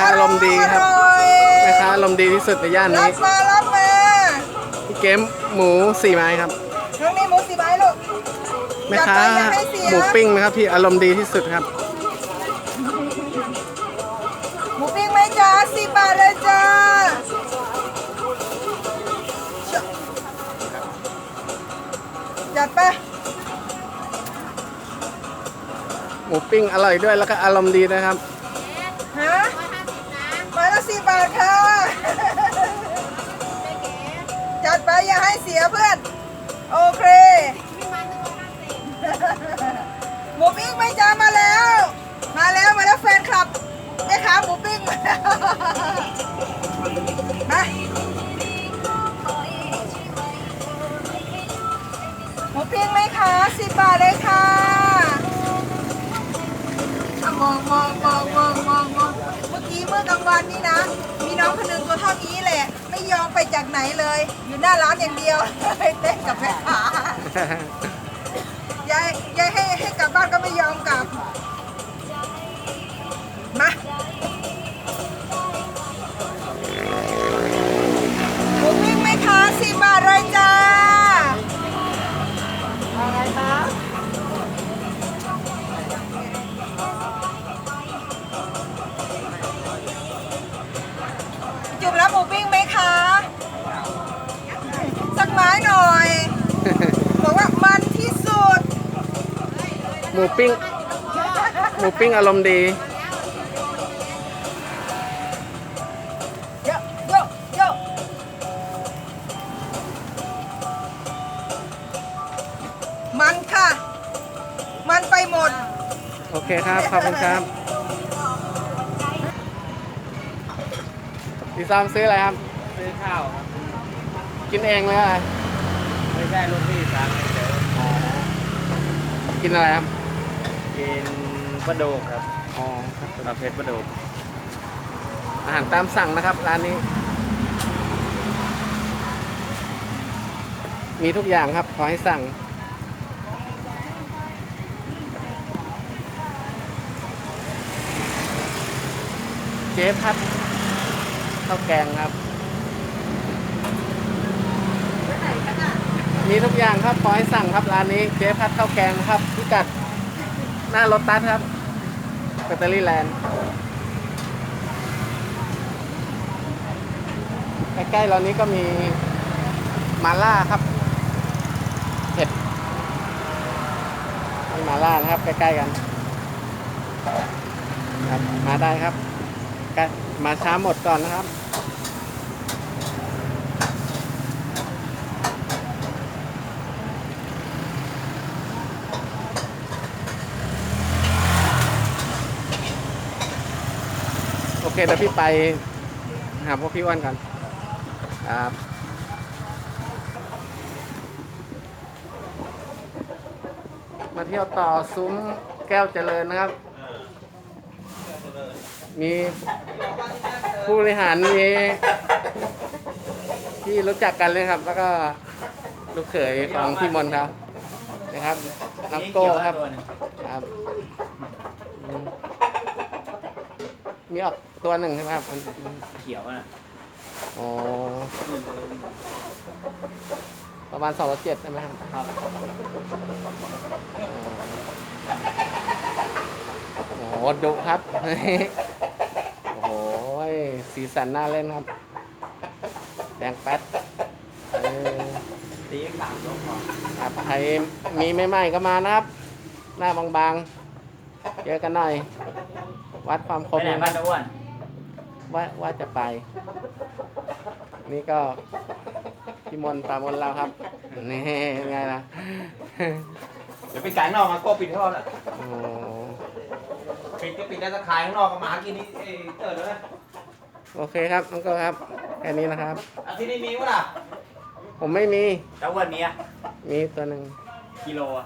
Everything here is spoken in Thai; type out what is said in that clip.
ค้าอารมณ์ดีครับอร่อยแม่ค้าอารมณ์ดีที่สุดในย่านรันี้บมารับมาพี่เกมหมูสี่ไม้ครับน้องนี่หมูสีไม้ลูกแม่ค้าจัดไปอย่าให้เสียหมูปิ้งนะครับที่อารมณ์ดีที่สุดครับ หมูปิ้งไหมจ้าสิบบาทเลยจ้าจัดไปหมูปิ้งอร่อยด้วยแล้วก็อารมณ์ดีนะครับฮะไม้ละ สิบบาทค่ะ จัดไปอย่าให้เสียเพื่อน โอเคหมูปิ้งไม่จ้ามาแล้ว มาแล้วมาแล้วแฟนคลับแม่ค้าหมูปิ้งมาแล้วมาหมูปิ้งไหมคะสิบบาทเลยค่ะมองมองมองมอง อกี้เมื่อกลางวันนี่นะ มีน้องคนหนึ่งตัวเท่านี้แหละ ไม่ยอมไปจากไหนเลย อยู่หน้าร้านอย่างเดียว เต้นกับแม่ค้ายายยายให้ให้กลับบ้านก็ไม่ยอมกลับ ปิ้งไหมคะ สักไม้หน่อย บอกว่ามันที่สุด หมูปิ้ง หมูปิ้งอารมณ์ดี เยอะเยอะเยอะมันค่ะ มันไปหมด โอเคครับ ขอบคุณครับ พี่ซอมซื้ออะไรครับ ซื้อข้าวครับ กินเองเลยอะไรไม่ใช่ลูกพี่สั่งเฉยกินอะไรครับๆกินปลาโดกครับ อ๋อครับประเภทปลาโดก อาหารตามสั่งนะครับ ร้านนี้ มีทุกอย่างครับ ขอให้สั่งเจ๊พัด ข้าวแกงครับ มีทุกอย่างครับขอให้สั่งครับร้านนี้เจ๊พัดข้าวแกงครับพิกัดหน้ารถตัสครับแบตเตอรี่แลนด์ใกล้ๆเรานี้ก็มีมาล่าครับเผ็ดมีมาล่านะครับใกล้ๆกันครับมาได้ครับใกล้ มาช้าหมดก่อนนะครับ โอเคเดี๋ยวพี่ไปหาพวกพี่อ้วันก่อนครับมาเที่ยวต่อซุ้มแก้วเจริญนะครับ มีผู้บริหารมีที่รู้จักกันเลยครับ แล้วก็ลูกเขยของพี่มนต์ครับนะครับนักโก้ครับครับอืมมีออกตัวหนึ่งใช่ไหมครับเขียวอะอ๋อประมาณสองร้อยเจ็ดใช่ไหมครับครับโอ้โหดุครับโอ้โห สีสันน่าเล่นครับ แดงแป๊ดเออตีสามยกพอครับใครมีไม่ไหม้ก็มานะครับ หน้าบางๆ เจอกันหน่อย วัดความคไปมไหนนะคบ้ารับนตะอ้วนว่าว่าจะไป นี่ก็พี่มนต์ปรามนต์เราครับ นี่ไงล่ะ เดี๋ยวไปกลางนอกมาโก้ปิดท่อแล้ว โอ้โหปิดก็ปิดได้สักขายข้างนอกก็มาหากินนี่เอ้ยเติร์ดแล้วนะ โอเคครับน้องก็ครับแค่นี้นะครับ อาที่นี่มีวะล่ะผมไม่มีตะอ้วนมีอะมีตัวหนึ่งกิโลอะ